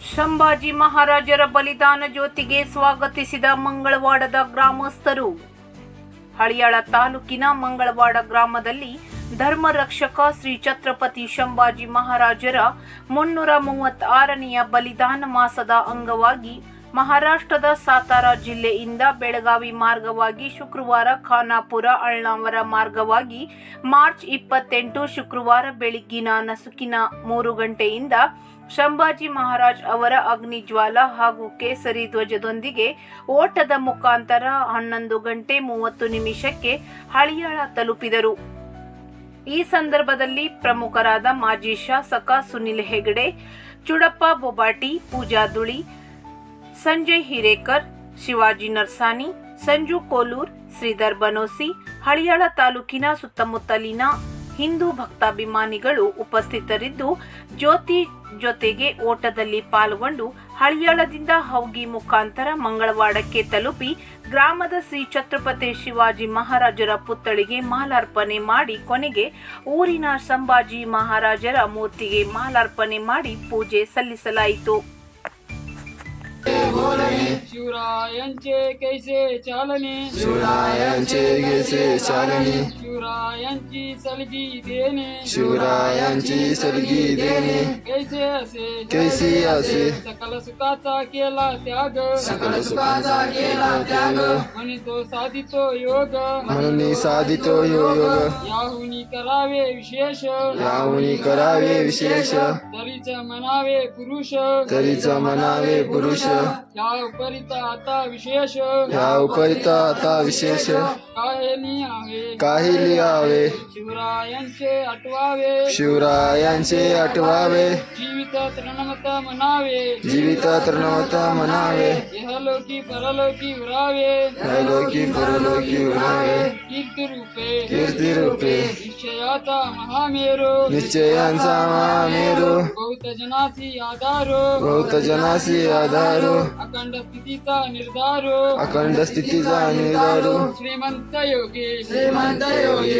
ಸಂಭಾಜಿ ಮಹಾರಾಜರ ಬಲಿದಾನ ಜ್ಯೋತಿಗೆ ಸ್ವಾಗತಿಸಿದ ಮಂಗಳವಾಡದ ಗ್ರಾಮಸ್ಥರು. ಹಳಿಯಾಳ ತಾಲೂಕಿನ ಮಂಗಳವಾಡ ಗ್ರಾಮದಲ್ಲಿ ಧರ್ಮ ರಕ್ಷಕ ಶ್ರೀ ಛತ್ರಪತಿ ಸಂಭಾಜಿ ಮಹಾರಾಜರ ಮುನ್ನೂರ ಮೂವತ್ತಾರನೆಯ ಬಲಿದಾನ ಮಾಸದ ಅಂಗವಾಗಿ ಮಹಾರಾಷ್ಟ್ರದ ಸಾತಾರ ಜಿಲ್ಲೆಯಿಂದ ಬೆಳಗಾವಿ ಮಾರ್ಗವಾಗಿ ಶುಕ್ರವಾರ ಖಾನಾಪುರ, ಅಳ್ನಾವರ ಮಾರ್ಗವಾಗಿ ಮಾರ್ಚ್ ಇಪ್ಪತ್ತೆಂಟು ಶುಕ್ರವಾರ ಬೆಳಿಗ್ಗಿನ ನಸುಕಿನ ಮೂರು ಗಂಟೆಯಿಂದ ಶಂಭಾಜಿ ಮಹಾರಾಜ್ ಅವರ ಅಗ್ನಿಜ್ವಾಲ ಹಾಗೂ ಕೇಸರಿ ಧ್ವಜದೊಂದಿಗೆ ಓಟದ ಮುಖಾಂತರ ಹನ್ನೊಂದು ಗಂಟೆ ಮೂವತ್ತು ನಿಮಿಷಕ್ಕೆ ಹಳಿಯಾಳ ತಲುಪಿದರು. ಈ ಸಂದರ್ಭದಲ್ಲಿ ಪ್ರಮುಖರಾದ ಮಾಜಿ ಶಾಸಕ ಸುನಿಲ್ ಹೆಗಡೆ, ಚುಡಪ್ಪ ಬೊಬಾಟಿ ಪೂಜಾ ದುಳಿ ಸಂಜಯ್ ಹಿರೇಕರ್, ಶಿವಾಜಿ ನರ್ಸಾನಿ, ಸಂಜು ಕೋಲೂರ್, ಶ್ರೀಧರ್ ಬನೋಸಿ, ಹಳಿಯಾಳ ತಾಲೂಕಿನ ಸುತ್ತಮುತ್ತಲಿನ ಹಿಂದೂ ಭಕ್ತಾಭಿಮಾನಿಗಳು ಉಪಸ್ಥಿತರಿದ್ದು, ಜ್ಯೋತಿ ಜೊತೆಗೆ ಓಟದಲ್ಲಿ ಪಾಲ್ಗೊಂಡು ಹಳಿಯಾಳದಿಂದ ಹೌಗಿ ಮುಖಾಂತರ ಮಂಗಳವಾಡಕ್ಕೆ ತಲುಪಿ ಗ್ರಾಮದ ಶ್ರೀ ಛತ್ರಪತಿ ಶಿವಾಜಿ ಮಹಾರಾಜರ ಪುತ್ಥಳಿಗೆ ಮಾಲಾರ್ಪಣೆ ಮಾಡಿ ಕೊನೆಗೆ ಊರಿನ ಸಂಭಾಜಿ ಮಹಾರಾಜರ ಮೂರ್ತಿಗೆ ಮಾಲಾರ್ಪಣೆ ಮಾಡಿ ಪೂಜೆ ಸಲ್ಲಿಸಲಾಯಿತು. शिवरायांचे कैसे चालणे? शिवरायांचे कैसे चालणे? शिवरायांची सलगी देणे. शिवरायांची सलगी देणे. कैसे असे कैसी असे सकल सुखाचा केला त्याग. सकल सुखाचा केला त्याग. म्हणे तो साधितो योग. म्हणून साधितो योग. याहुनी करावे विशेष. याहुनी करावे विशेष. तरीच म्हणावे पुरुष. तरीच म्हणावे पुरुष. या उपरिता आता विशेष. या उपरिता आता विशेष. काय आहे. लिहावे शिवरायांचे आठवावे शिवरायांचे आठवावे जीवित तृणमत म्हणावे जीवित तृणवत म्हणावे इहलोकी परलोकी उरावे. लोकी परलोकी उरावे. कीर्ती रूपे कीर्ती रूपे निश्चयाचा महामेरू. निश्चयांचा महामेरू. बहुत जनासी आधारो. बहुत जनासी आधारो. अखंड स्थितीचा निर्धारो. अखंड स्थितीचा निर्धारो. श्रीमंत योगी श्रीमंत योगी